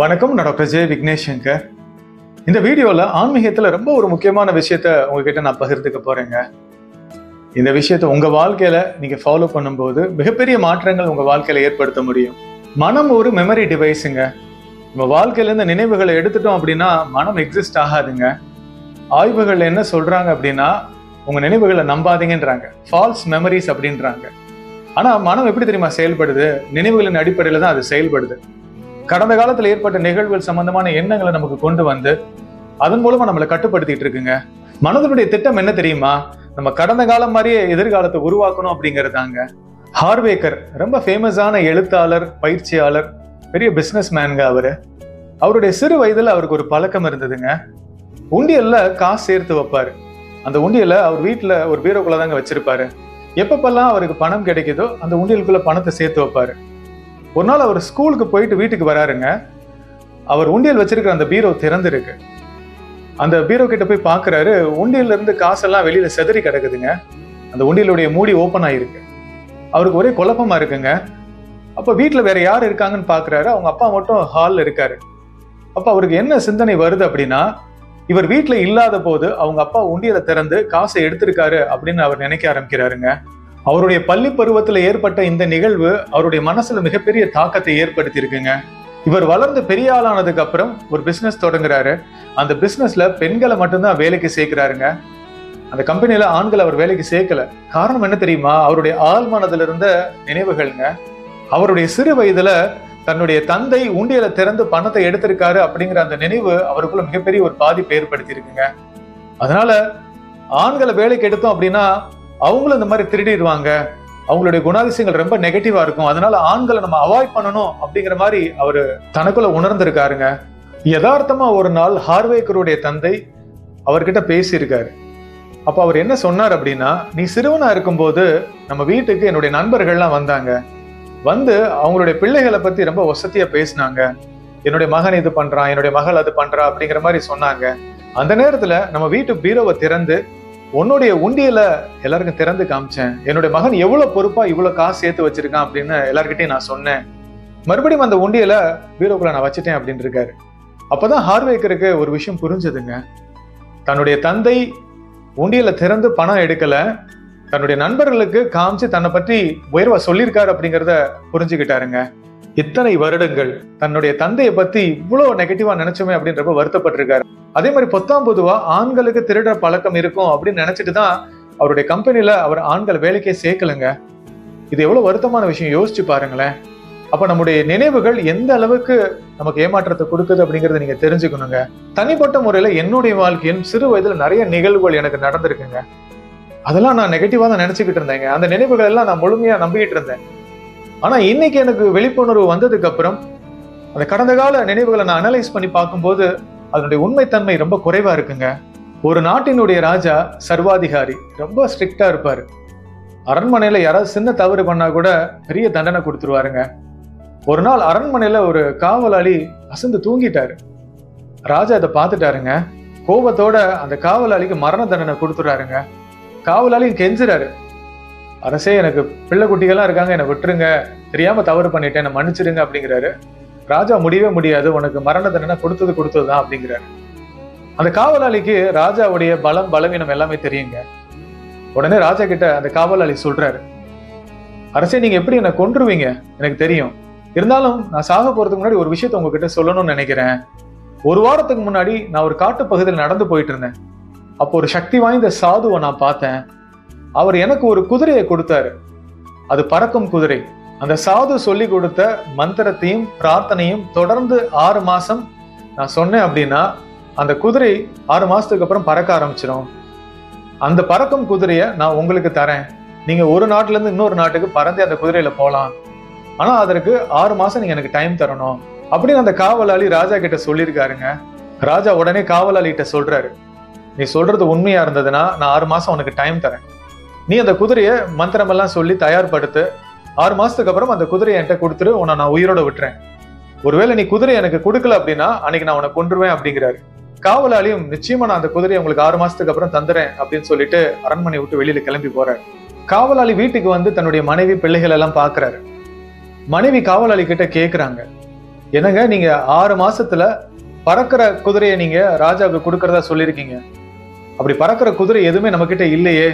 வணக்கம் நான் doctor J. Vignesh Shankar இந்த வீடியோவில் ஆன்மீகத்தில் ரொம்ப ஒரு முக்கியமான விஷயத்த உங்ககிட்ட நான் பகிர்ந்துக்க போறேங்க. இந்த விஷயத்த உங்க வாழ்க்கையில நீங்க ஃபாலோ பண்ணும்போது மிகப்பெரிய மாற்றங்கள் உங்க வாழ்க்கையில ஏற்படுத்த முடியும். மனம் ஒரு மெமரி டிவைஸுங்க நம்ம வாழ்க்கையில இருந்து நினைவுகளை எடுத்துட்டோம் அப்படின்னா மனம் எக்ஸிஸ்ட் ஆகாதுங்க. ஆய்வுகள் என்ன சொல்றாங்க அப்படின்னா உங்க நினைவுகளை நம்பாதீங்கன்றாங்க. ஃபால்ஸ் மெமரிஸ் அப்படின்றாங்க. ஆனா மனம் எப்படி தெரியுமா செயல்படுது? நினைவுகளின் அடிப்படையில தான் அது செயல்படுது. கடந்த காலத்துல ஏற்பட்ட நிகழ்வுகள் சம்பந்தமான எண்ணங்களை நமக்கு கொண்டு வந்து அதன் மூலமா நம்மளை கட்டுப்படுத்திட்டு இருக்குங்க. மனதனுடைய திட்டம் என்ன தெரியுமா? நம்ம கடந்த காலம் மாதிரியே எதிர்காலத்தை உருவாக்கணும் அப்படிங்கிறதாங்க. ஹார்வேக்கர் ரொம்ப ஃபேமஸான எழுத்தாளர் பயிற்சியாளர் பெரிய பிஸ்னஸ் மேனுங்க அவரு. அவருடைய சிறு வயதில் அவருக்கு ஒரு பழக்கம் இருந்ததுங்க. உண்டியல்ல காசு சேர்த்து வைப்பாரு. அந்த உண்டியலை அவர் வீட்டில் ஒரு பீரோக்குள்ள தாங்க வச்சிருப்பாரு. எப்பப்பெல்லாம் அவருக்கு பணம் கிடைக்குதோ அந்த உண்டியலுக்குள்ள பணத்தை சேர்த்து வைப்பாரு. ஒரு நாள் அவர் ஸ்கூலுக்கு போயிட்டு வீட்டுக்கு வராருங்க. அவர் உண்டியல் வச்சிருக்கிற அந்த பீரோ திறந்துருக்கு. அந்த பீரோ கிட்ட போய் பார்க்குறாரு உண்டியல்ல இருந்து காசெல்லாம் வெளியில செதறி கிடக்குதுங்க. அந்த உண்டியலுடைய மூடி ஓப்பன் ஆயிருக்கு. அவருக்கு ஒரே குழப்பமா இருக்குங்க. அப்ப வீட்டில் வேற யார் இருக்காங்கன்னு பாக்குறாரு. அவங்க அப்பா மட்டும் ஹாலில் இருக்காரு. அப்ப அவருக்கு என்ன சிந்தனை வருது அப்படின்னா இவர் வீட்டில் இல்லாத போது அவங்க அப்பா உண்டியலை திறந்து காசை எடுத்திருக்காரு அப்படின்னு அவர் நினைக்க ஆரம்பிக்கிறாருங்க. அவருடைய பள்ளி பருவத்தில் ஏற்பட்ட இந்த நிகழ்வு அவருடைய மனசுல மிகப்பெரிய தாக்கத்தை ஏற்படுத்தியிருக்குங்க. இவர் வளர்ந்து பெரிய ஆளானதுக்கு அப்புறம் ஒரு பிசினஸ் தொடங்குறாரு. அந்த பிசினஸ்ல பெண்களை மட்டும்தான் வேலைக்கு சேர்க்கிறாருங்க. அந்த கம்பெனியில ஆண்களை அவர் வேலைக்கு சேர்க்கல. காரணம் என்ன தெரியுமா? அவருடைய ஆழ்மானதுல இருந்த நினைவுகள்ங்க. அவருடைய சிறு வயதுல தன்னுடைய தந்தை உண்டியலை திறந்து பணத்தை எடுத்திருக்காரு அப்படிங்கிற அந்த நினைவு அவருக்குள்ள மிகப்பெரிய ஒரு பாதிப்பை ஏற்படுத்தி இருக்குங்க அதனால ஆண்களை வேலைக்கு எடுத்தோம் அப்படின்னா அவங்களும் இந்த மாதிரி திருடிடுவாங்க. அவங்களுடைய குணாதிசயங்கள் ரொம்ப நெகட்டிவா இருக்கும். அதனால ஆண்களை நம்ம அவாய்ட் பண்ணணும் அப்படிங்கிற மாதிரி அவர் தனக்குள்ள உணர்ந்திருக்காருங்க. யதார்த்தமா ஒரு நாள் ஹார்வேக்கருடைய தந்தை அவர்கிட்ட பேசியிருக்காரு. அப்ப அவர் என்ன சொன்னார் அப்படின்னா நீ சிறுவனா இருக்கும்போது நம்ம வீட்டுக்கு என்னுடைய நண்பர்கள்லாம் வந்தாங்க. வந்து அவங்களுடைய பிள்ளைகளை பத்தி ரொம்ப வசதியா பேசினாங்க. என்னுடைய மகன் இது பண்றான் என்னுடைய மகள் அது பண்றா அப்படிங்கிற மாதிரி சொன்னாங்க. அந்த நேரத்துல நம்ம வீட்டு பீரோவை திறந்து உன்னுடைய உண்டியல எல்லாருக்கும் திறந்து காமிச்சேன். என்னுடைய மகன் எவ்வளவு பொறுப்பா இவ்வளவு காசு சேர்த்து வச்சிருக்கான் அப்படின்னு எல்லாருக்கிட்டையும் நான் சொன்னேன். மறுபடியும் அந்த உண்டியல பீரோக்குள்ள நான் வச்சுட்டேன் அப்படின்னு இருக்காரு. அப்பதான் ஹார்வேக்கருக்கு ஒரு விஷயம் புரிஞ்சதுங்க. தன்னுடைய தந்தை உண்டியல திறந்து பணம் எடுக்கல. தன்னுடைய நண்பர்களுக்கு காமிச்சு தன்னை பற்றி உயர்வா சொல்லியிருக்காரு அப்படிங்கிறத புரிஞ்சுக்கிட்டாருங்க. இத்தனை வருடங்கள் தன்னுடைய தந்தையை பத்தி இவ்வளவு நெகட்டிவா நினைச்சோமே அப்படின்றப்ப வருத்தப்பட்டிருக்காரு. அதே மாதிரி பத்தாம் பொதுவா ஆண்களுக்கு திருடுற பழக்கம் இருக்கும் அப்படின்னு நினைச்சிட்டு தான் அவருடைய கம்பெனியில அவர் ஆண்கள் வேலைக்கே சேர்க்கலங்க. இது எவ்வளவு வருத்தமான விஷயம் யோசிச்சு பாருங்களேன். அப்ப நம்முடைய நினைவுகள் எந்த அளவுக்கு நமக்கு ஏமாற்றத்தை கொடுக்குது அப்படிங்கறத நீங்க தெரிஞ்சுக்கணுங்க. தனிப்பட்ட முறையில என்னுடைய வாழ்க்கையில் சிறு வயதுல நிறைய நிகழ்வுகள் எனக்கு நடந்திருக்குங்க. அதெல்லாம் நான் நெகட்டிவா தான் நினைச்சுக்கிட்டு இருந்தேங்க. அந்த நினைவுகள் எல்லாம் நான் முழுமையா நம்பிக்கிட்டு இருந்தேன். ஆனா இன்னைக்கு எனக்கு விழிப்புணர்வு வந்ததுக்கு அப்புறம் அந்த கடந்த கால நினைவுகளை நான் அனலைஸ் பண்ணி பார்க்கும்போது அதனுடைய உண்மைத்தன்மை ரொம்ப குறைவா இருக்குங்க. ஒரு நாட்டினுடைய ராஜா சர்வாதிகாரி ரொம்ப ஸ்ட்ரிக்டா இருப்பாரு. அரண்மனையில யாராவது சின்ன தவறு பண்ணா கூட பெரிய தண்டனை கொடுத்துருவாருங்க. ஒரு நாள் அரண்மனையில ஒரு காவலாளி அசந்து தூங்கிட்டாரு. ராஜா இதை பார்த்துட்டாருங்க. கோபத்தோட அந்த காவலாளிக்கு மரண தண்டனை கொடுத்துறாருங்க. காவலாளி கெஞ்சுறாரு. அரசே எனக்கு பிள்ளை குட்டிகள்லாம் இருக்காங்க என்னை விட்டுருங்க. தெரியாம தவறு பண்ணிட்டேன் என்னை மன்னிச்சிடுங்க அப்படிங்கிறாரு. ராஜா முடியவே முடியாது உனக்கு மரண தண்டனை கொடுத்தது கொடுத்ததுதான் அப்படிங்கிறாரு. அந்த காவலாளிக்கு ராஜாவுடைய பலம் பலவீனம் எல்லாமே தெரியுங்க. உடனே ராஜா கிட்ட அந்த காவலாளி சொல்றாரு அரசே நீங்க எப்படி என்னை கொன்றுவீங்க? எனக்கு தெரியும். இருந்தாலும் நான் சாக போறதுக்கு முன்னாடி ஒரு விஷயத்த உங்ககிட்ட சொல்லணும்னு நினைக்கிறேன். ஒரு வாரத்துக்கு முன்னாடி நான் ஒரு காட்டு பகுதியில் நடந்து போயிட்டு இருந்தேன். அப்போ ஒரு சக்தி வாய்ந்த சாதுவை நான் பார்த்தேன். அவர் எனக்கு ஒரு குதிரையை கொடுத்தாரு. அது பறக்கும் குதிரை. அந்த சாது சொல்லி கொடுத்த மந்திரத்தையும் பிரார்த்தனையும் தொடர்ந்து ஆறு மாசம் நான் சொன்னேன் அப்படின்னா அந்த குதிரை ஆறு மாசத்துக்கு அப்புறம் பறக்க ஆரம்பிச்சிடும். அந்த பறக்கும் குதிரையை நான் உங்களுக்கு தரேன். நீங்க ஒரு நாட்டுல இருந்து இன்னொரு நாட்டுக்கு பறந்து அந்த குதிரையில போகலாம். ஆனா அதற்கு ஆறு மாசம் நீங்க எனக்கு டைம் தரணும். அப்படின்னு அந்த காவலாளி ராஜா கிட்ட சொல்லியிருக்காருங்க. ராஜா உடனே காவலாளி கிட்ட சொல்றாரு. நீ சொல்றது உண்மையா இருந்ததுன்னா நான் ஆறு மாசம் உனக்கு டைம் தரேன். நீ அந்த குதிரையை மந்திரமெல்லாம் சொல்லி தயார்படுத்து ஆறு மாதத்துக்கு அப்புறம் அந்த குதிரையை என்கிட்ட கொடுத்துரு உன்னை நான் உயிரோட விட்டுறேன். ஒருவேளை நீ குதிரை எனக்கு கொடுக்கல அப்படின்னா அன்னைக்கு நான் உன்னை கொண்டுருவேன் அப்படிங்கிறாரு. காவலாளியும் நிச்சயமா நான் அந்த குதிரையை உங்களுக்கு ஆறு மாசத்துக்கு அப்புறம் தந்துறேன் அப்படின்னு சொல்லிட்டு அரண்மனை விட்டு வெளியில கிளம்பி போறாரு. காவலாளி வீட்டுக்கு வந்து தன்னுடைய மனைவி பிள்ளைகள் எல்லாம் பாக்குறாரு. மனைவி காவலாளி கிட்ட கேக்குறாங்க. என்னங்க நீங்க ஆறு மாசத்துல பறக்கிற குதிரையை நீங்க ராஜாவுக்கு கொடுக்கறதா சொல்லியிருக்கீங்க? அப்படி பறக்கிற குதிரை எதுவுமே நம்ம கிட்ட இல்லையே.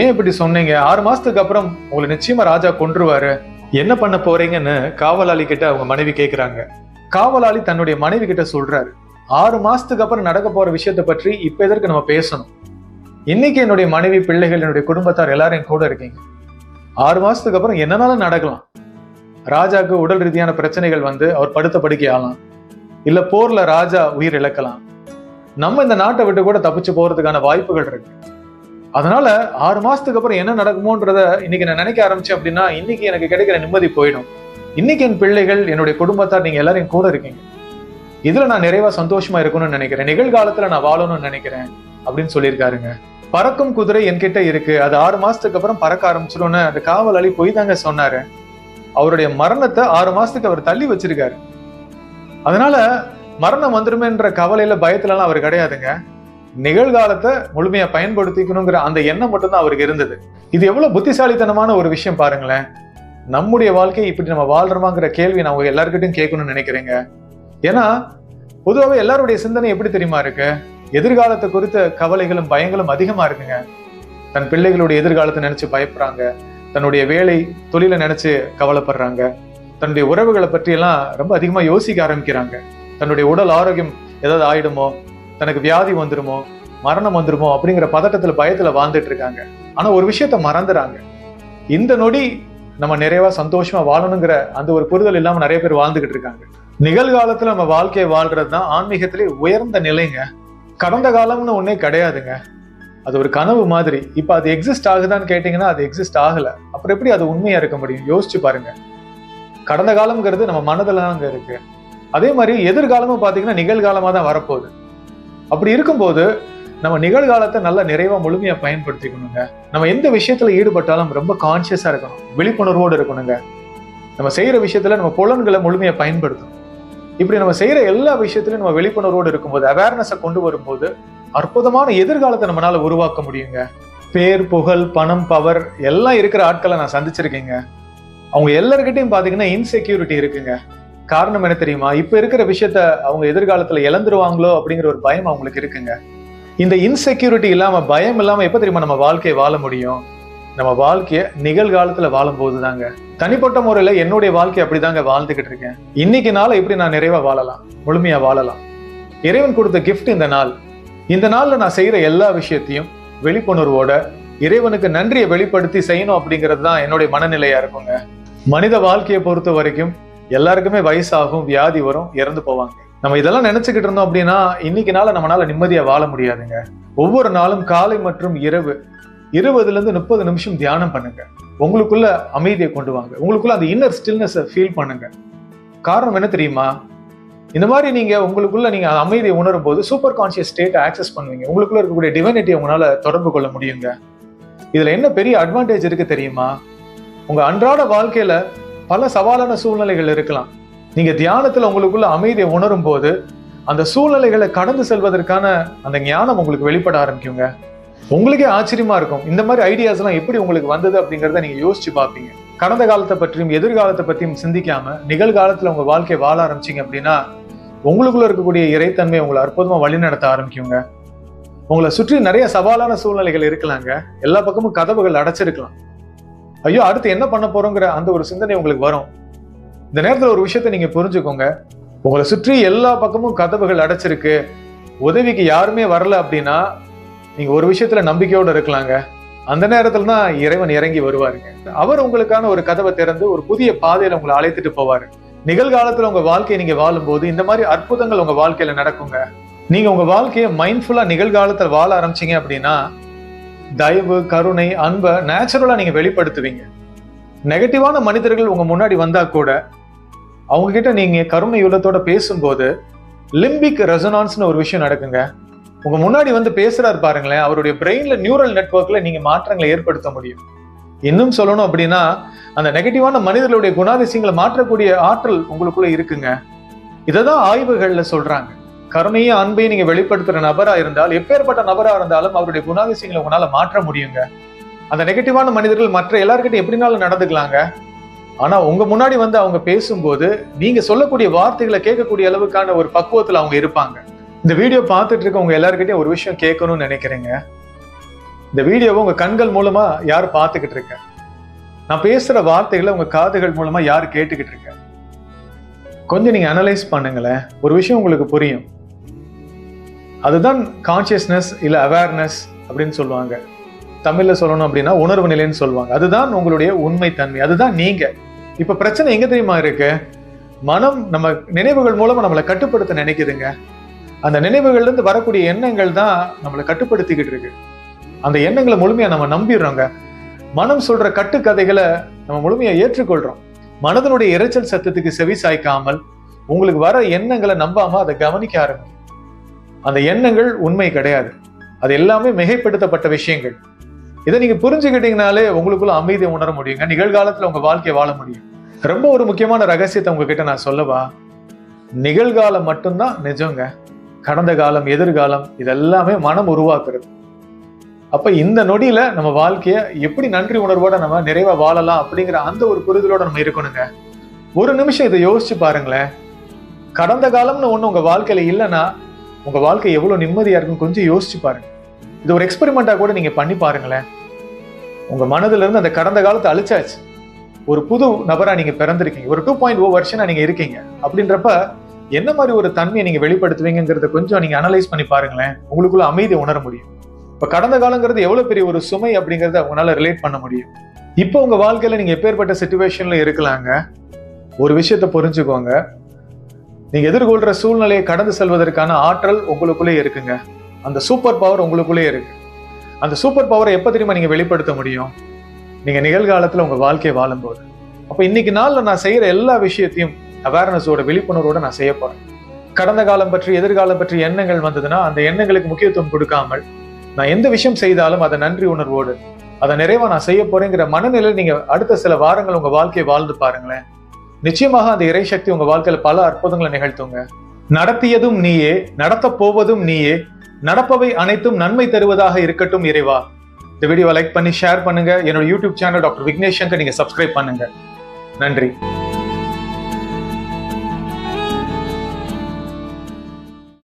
ஏன் இப்படி சொன்னீங்க? ஆறு மாசத்துக்கு அப்புறம் உங்களை நிச்சயமா ராஜா கொன்றுவாரு. என்ன பண்ண போறீங்கன்னு காவலாளி கிட்ட அவங்க மனைவி கேக்குறாங்க. காவலாளி தன்னுடைய மனைவி கிட்ட சொல்றாரு. ஆறு மாசத்துக்கு அப்புறம் நடக்க போற விஷயத்தை பற்றி இப்ப எதற்கு நம்ம பேசணும்? இன்னைக்கு என்னுடைய மனைவி பிள்ளைகள் என்னுடைய குடும்பத்தார் எல்லாரும் என் கூட இருக்கீங்க. ஆறு மாசத்துக்கு அப்புறம் என்னனாலும் நடக்கலாம். ராஜாவுக்கு உடல் ரீதியான பிரச்சனைகள் வந்து அவர் படுத்த படுக்கை ஆகலாம். இல்ல போர்ல ராஜா உயிர் இழக்கலாம். நம்ம இந்த நாட்டை விட்டு கூட தப்பிச்சு போறதுக்கான வாய்ப்புகள் இருக்கு. அதனால ஆறு மாசத்துக்கு அப்புறம் என்ன நடக்குமோன்றத இன்னைக்கு நான் நினைக்க ஆரம்பிச்சேன் அப்படின்னா இன்னைக்கு எனக்கு கிடைக்கிற நிம்மதி போயிடும். இன்னைக்கு என் பிள்ளைகள் என்னுடைய குடும்பத்தார் நீங்க எல்லாரும் கூட இருக்கீங்க. இதுல நான் நிறைவா சந்தோஷமா இருக்கணும்னு நினைக்கிறேன். நிகழ்காலத்துல நான் வாழணும்னு நினைக்கிறேன் அப்படின்னு சொல்லியிருக்காருங்க. பறக்கும் குதிரை என்கிட்ட இருக்கு. அது ஆறு மாசத்துக்கு அப்புறம் பறக்க ஆரம்பிச்சிடும்னு அந்த காவலாளி போய் தாங்க சொன்னாரு. அவருடைய மரணத்தை ஆறு மாசத்துக்கு அவர் தள்ளி வச்சிருக்காரு. அதனால மரணம் வந்துருமேன்ற கவலையில பயத்துலலாம் அவர் கிடையாதுங்க. நிகழ்காலத்தை முழுமையா பயன்படுத்திக்கணுங்கிற அந்த எண்ணம் மட்டும்தான் அவருக்கு இருந்தது. இது எவ்வளவு புத்திசாலித்தனமான ஒரு விஷயம் பாருங்களேன். நம்முடைய வாழ்க்கை இப்படி நம்ம வாழ்றோமாங்கிற கேள்வி நான் உங்க எல்லாருக்கிட்டையும் கேட்கணும்னு நினைக்கிறேங்க. ஏன்னா பொதுவாகவே எல்லாருடைய சிந்தனை எப்படி தெரியுமா இருக்கு? எதிர்காலத்தை குறித்த கவலைகளும் பயங்களும் அதிகமா இருக்குங்க. தன் பிள்ளைகளுடைய எதிர்காலத்தை நினைச்சு பயப்படுறாங்க. தன்னுடைய வேலை தொழிலை நினைச்சு கவலைப்படுறாங்க. தன்னுடைய உறவுகளை பற்றியெல்லாம் ரொம்ப அதிகமா யோசிக்க ஆரம்பிக்கிறாங்க. தன்னுடைய உடல் ஆரோக்கியம் ஏதாவது ஆயிடுமோ? தனக்கு வியாதி வந்துருமோ மரணம் வந்துருமோ அப்படிங்கிற பதட்டத்துல பயத்துல வாழ்ந்துட்டு இருக்காங்க. ஆனா ஒரு விஷயத்த மறந்துறாங்க. இந்த நொடி நம்ம நிறைவா சந்தோஷமா வாழணுங்கிற அந்த ஒரு புரிதல் இல்லாம நிறைய பேர் வாழ்ந்துகிட்டு இருக்காங்க. நிகழ்காலத்துல நம்ம வாழ்க்கையை வாழ்றது தான் ஆன்மீகத்திலே உயர்ந்த நிலைங்க. கடந்த காலம்னு ஒன்னே கிடையாதுங்க. அது ஒரு கனவு மாதிரி. இப்ப அது எக்ஸிஸ்ட் ஆகுதான்னு கேட்டீங்கன்னா அது எக்ஸிஸ்ட் ஆகல. அப்புறம் எப்படி அது உண்மையா இருக்க முடியும்? யோசிச்சு பாருங்க. கடந்த காலம்ங்கிறது நம்ம மனதில் தாங்க இருக்கு. அதே மாதிரி எதிர்காலமும் பாத்தீங்கன்னா நிகழ்காலமா தான் வரப்போகுது. அப்படி இருக்கும்போது நம்ம நிகழ்காலத்தை நல்ல நிறைவா முழுமையா பயன்படுத்திக்கணுங்க. நம்ம எந்த விஷயத்துல ஈடுபட்டாலும் ரொம்ப கான்சியஸா இருக்கணும். விழிப்புணர்வோடு இருக்கணுங்க. நம்ம செய்யற விஷயத்துல நம்ம புலன்களை முழுமையா பயன்படுத்தணும். இப்படி நம்ம செய்யற எல்லா விஷயத்திலும் நம்ம விழிப்புணர்வோடு இருக்கும்போது அவேர்னஸை கொண்டு வரும்போது அற்புதமான எதிர்காலத்தை நம்மளால உருவாக்க முடியுங்க. பேர் புகழ் பணம் பவர் எல்லாம் இருக்கிற ஆட்களை நான் சந்திச்சிருக்கேங்க. அவங்க எல்லாருக்கிட்டையும் பாத்தீங்கன்னா இன்செக்யூரிட்டி இருக்குங்க. காரணம் என்ன தெரியுமா? இப்ப இருக்கிற விஷயத்த அவங்க எதிர்காலத்துல இழந்துருவாங்களோ அப்படிங்கிற ஒரு பயம் அவங்களுக்கு இருக்குங்க. இந்த இன்செக்யூரிட்டி இல்லாம பயம் இல்லாம எப்ப தெரியுமா நம்ம வாழ்க்கையை வாழ முடியும்? நம்ம வாழ்க்கைய நிகழ்காலத்துல வாழும் போதுதாங்க தனிப்பட்ட முறையில என்னுடைய வாழ்க்கை அப்படிதாங்க வாழ்ந்துகிட்டு இருக்கேன். இன்னைக்கு நாளை எப்படி நான் நிறைவா வாழலாம்? முழுமையா வாழலாம். இறைவன் கொடுத்த கிஃப்ட் இந்த நாள். இந்த நாள்ல நான் செய்யற எல்லா விஷயத்தையும் விழிப்புணர்வோட இறைவனுக்கு நன்றியை வெளிப்படுத்தி செய்யணும் அப்படிங்கிறது தான் என்னுடைய மனநிலையா இருக்குங்க. மனித வாழ்க்கையை பொறுத்த வரைக்கும் எல்லாருக்குமே வயசாகும் வியாதி வரும் இறந்து போவாங்க. நம்ம இதெல்லாம் நினைச்சுக்கிட்டு இருந்தோம் அப்படின்னா இன்னைக்கு நாள நம்மளால நிம்மதியா வாழ முடியாதுங்க. ஒவ்வொரு நாளும் காலை மற்றும் இரவு இருபதுல இருந்து முப்பது நிமிஷம் தியானம் பண்ணுங்க. உங்களுக்குள்ள அமைதியை கொண்டு வாங்க. உங்களுக்குள்ள அந்த இன்னர் ஸ்டில்னஸ் ஃபீல் பண்ணுங்க. காரணம் என்ன தெரியுமா? இந்த மாதிரி நீங்க உங்களுக்குள்ள நீங்க அமைதியை உணரும் போது சூப்பர் கான்சியஸ் ஸ்டேட் ஆக்சஸ் பண்ணுவீங்க. உங்களுக்குள்ள இருக்கக்கூடிய டிவைனிட்டி உங்களால தொடர்பு கொள்ள முடியுங்க. இதுல என்ன பெரிய அட்வான்டேஜ் இருக்கு தெரியுமா? உங்க அன்றாட வாழ்க்கையில பல சவாலான சூழ்நிலைகள் இருக்கலாம். நீங்க தியானத்துல உங்களுக்குள்ள அமைதியை உணரும் போது அந்த சூழ்நிலைகளை கடந்து செல்வதற்கான அந்த ஞானம் உங்களுக்கு வெளிப்பட ஆரம்பிக்குங்க. உங்களுக்கே ஆச்சரியமா இருக்கும். இந்த மாதிரி ஐடியாஸ் எல்லாம் எப்படி உங்களுக்கு வந்தது அப்படிங்கறத நீங்க யோசிச்சு பார்ப்பீங்க. கடந்த காலத்தை பற்றியும் எதிர்காலத்தை பற்றியும் சிந்திக்காம நிகழ்காலத்துல உங்க வாழ்க்கையை வாழ ஆரம்பிச்சீங்க அப்படின்னா உங்களுக்குள்ள இருக்கக்கூடிய இறைத்தன்மை உங்களை அற்புதமா வழிநடத்த ஆரம்பிக்குங்க. உங்களை சுற்றி நிறைய சவாலான சூழ்நிலைகள் இருக்கலாங்க. எல்லா பக்கமும் கதவுகள் அடைச்சிருக்கலாம். ஐயோ அடுத்து என்ன பண்ண போறோங்கிற அந்த ஒரு சிந்தனை உங்களுக்கு வரும். இந்த நேரத்துல ஒரு விஷயத்த நீங்க புரிஞ்சுக்கோங்க. உங்களை சுற்றி எல்லா பக்கமும் கதவுகள் அடைச்சிருக்கு. உதவிக்கு யாருமே வரல அப்படின்னா நீங்க ஒரு விஷயத்துல நம்பிக்கையோட இருக்கலாங்க. அந்த நேரத்துல தான் இறைவன் இறங்கி வருவாருங்க. அவர் உங்களுக்கான ஒரு கதவை திறந்து ஒரு புதிய பாதையில உங்களை அழைத்துட்டு போவாரு. நிகழ்காலத்துல உங்க வாழ்க்கையை நீங்க வாழும்போது இந்த மாதிரி அற்புதங்கள் உங்க வாழ்க்கையில நடக்குங்க. நீங்க உங்க வாழ்க்கையை மைண்ட்ஃபுல்லா நிகழ்காலத்துல வாழ ஆரம்பிச்சீங்க அப்படின்னா தயவு கருணை அன்பை நேச்சுரலாக நீங்கள் வெளிப்படுத்துவீங்க. நெகட்டிவான மனிதர்கள் உங்கள் முன்னாடி வந்தால் கூட அவங்கக்கிட்ட நீங்கள் கருணை உள்ளத்தோட பேசும்போது லிம்பிக் ரெசனான்ஸ்னு ஒரு விஷயம் நடக்குங்க. உங்கள் முன்னாடி வந்து பேசுகிறார் பாருங்களேன் அவருடைய பிரெயினில் நியூரல் நெட்ஒர்க்கில் நீங்கள் மாற்றங்களை ஏற்படுத்த முடியும். இன்னும் சொல்லணும் அப்படின்னா அந்த நெகட்டிவான மனிதர்களுடைய குணாதிசயங்களை மாற்றக்கூடிய ஆற்றல் உங்களுக்குள்ளே இருக்குங்க. இதை தான் ஆய்வுகளில் சொல்கிறாங்க கருணையும் அன்பையும் நீங்க வெளிப்படுத்துற நபரா இருந்தால் எப்பேற்பட்ட நபரா இருந்தாலும் அவருடைய குணாதிசயங்களை உங்களால மாற்ற முடியுங்க. அந்த நெகட்டிவான மனிதர்கள் மற்ற எல்லார்கிட்ட எப்படினாலும் நடந்துக்கலாங்க. ஆனா உங்க முன்னாடி வந்து அவங்க பேசும்போது நீங்க சொல்லக்கூடிய வார்த்தைகளை கேட்கக்கூடிய அளவுக்கான ஒரு பக்குவத்துல அவங்க இருப்பாங்க. இந்த வீடியோ பார்த்துட்டு இருக்க உங்க எல்லாருக்கிட்டையும் ஒரு விஷயம் கேட்கணும்னு நினைக்கிறேங்க. இந்த வீடியோவை உங்க கண்கள் மூலமா யார் பார்த்துக்கிட்டு இருக்க? நான் பேசுற வார்த்தைகளை உங்க காதுகள் மூலமா யார் கேட்டுக்கிட்டு இருக்க? கொஞ்சம் நீங்க அனலைஸ் பண்ணுங்களேன். ஒரு விஷயம் உங்களுக்கு புரியும். அதுதான் கான்சியஸ்னஸ் இல்ல அவேர்னஸ் அப்படின்னு சொல்லுவாங்க. தமிழ்ல சொல்லணும் அப்படின்னா உணர்வு நிலைன்னு சொல்லுவாங்க. அதுதான் உங்களுடைய உண்மை தன்மை அதுதான் நீங்க. இப்ப பிரச்சனை எங்க தெரியுமா இருக்கு? மனம் நம்ம நினைவுகள் மூலமா நம்மளை கட்டுப்படுத்த நினைக்குதுங்க. அந்த நினைவுகள்ல இருந்து வரக்கூடிய எண்ணங்கள் தான் நம்மளை கட்டுப்படுத்திக்கிட்டு இருக்கு. அந்த எண்ணங்களை முழுமையா நம்ம நம்பிடுறோங்க. மனம் சொல்ற கட்டுக்கதைகளை நம்ம முழுமையா ஏற்றுக்கொள்றோம். மனதனுடைய இரைச்சல் சத்தத்துக்கு செவி சாய்க்காமல் உங்களுக்கு வர எண்ணங்களை நம்பாம அதை கவனிக்க ஆரம்பிக்கும் அந்த எண்ணங்கள் உண்மை கிடையாது. அது எல்லாமே மிகைப்படுத்தப்பட்ட விஷயங்கள். இதை நீங்க புரிஞ்சுக்கிட்டீங்கனாலே உங்களுக்குள்ள அமைதியை உணர முடியுங்க நிகழ்காலத்துல உங்க வாழ்க்கையை வாழ முடியும். ரொம்ப ஒரு முக்கியமான ரகசியத்தை உங்ககிட்ட நான் சொல்லவா? நிகழ்காலம் மட்டும்தான் நிஜங்க. கடந்த காலம் எதிர்காலம் இதெல்லாமே மனம் உருவாக்குறது. அப்ப இந்த நொடியில நம்ம வாழ்க்கைய எப்படி நன்றி உணர்வோட நம்ம நிறைவா வாழலாம் அப்படிங்கிற அந்த ஒரு புரிதலோட நம்ம இருக்கணுங்க. ஒரு நிமிஷம் இதை யோசிச்சு பாருங்களேன். கடந்த காலம்னு ஒண்ணு உங்க வாழ்க்கையில இல்லைன்னா உங்க வாழ்க்கை எவ்வளவு நிம்மதியா இருக்கும் கொஞ்சம் யோசிச்சு பாருங்க. இது ஒரு எக்ஸ்பெரிமெண்டா கூட நீங்க பண்ணி பாருங்களேன். உங்க மனதுல இருந்து அந்த கடந்த காலத்தை அழிச்சாச்சு. ஒரு புது நபரா நீங்க பிறந்திருக்கீங்க. ஒரு டூ பாயிண்ட் ஓ வருஷனா நீங்க இருக்கீங்க. அப்படின்றப்ப என்ன மாதிரி ஒரு தன்மையை நீங்க வெளிப்படுத்துவீங்கிறத கொஞ்சம் நீங்க அனலைஸ் பண்ணி பாருங்களேன். உங்களுக்குள்ள அமைதியை உணர முடியும். இப்ப கடந்த காலங்கிறது எவ்வளவு பெரிய ஒரு சுமை அப்படிங்கறத உங்களால ரிலேட் பண்ண முடியும். இப்போ உங்க வாழ்க்கையில நீங்க எப்பேற்பட்ட சுச்சுவேஷன்ல இருக்கலாங்க? ஒரு விஷயத்த புரிஞ்சுக்கோங்க. நீங்க எதிர்கொள்ற சூழ்நிலையை கடந்து செல்வதற்கான ஆற்றல் உங்களுக்குள்ளே இருக்குங்க. அந்த சூப்பர் பவர் உங்களுக்குள்ளே இருக்கு. அந்த சூப்பர் பவரை எப்போ தெரியுமா நீங்க வெளிப்படுத்த முடியும்? நீங்க நிகழ்காலத்துல உங்க வாழ்க்கையை வாழும்போது. அப்போ இன்னைக்கு நாள்ல நான் செய்யற எல்லா விஷயத்தையும் அவேர்னஸோட விழிப்புணர்வோட நான் செய்ய போறேன். கடந்த காலம் பற்றி எதிர்காலம் பற்றி எண்ணங்கள் வந்ததுன்னா அந்த எண்ணங்களுக்கு முக்கியத்துவம் கொடுக்காமல் நான் எந்த விஷயம் செய்தாலும் அதை நன்றி உணர்வோடு அதை நிறைவா நான் செய்ய போறேங்கிற மனநிலை நீங்க அடுத்த சில வாரங்கள் உங்க வாழ்க்கையை வாழ்ந்து பாருங்களேன். நிச்சயமாக அந்த இறைசக்தி உங்க வாழ்க்கையில பல அற்புதங்களை நிகழ்த்துங்க. நடத்தியதும் நீயே நடத்தப் போவதும் நீயே நடப்பவை அனைத்தும் நன்மை தருவதாக இருக்கட்டும் இறைவா. இந்த வீடியோவை லைக் பண்ணி ஷேர் பண்ணுங்க. என்னோட YouTube channel doctor Vignesh Shankar நீங்க சப்ஸ்கிரைப் பண்ணுங்க. நன்றி.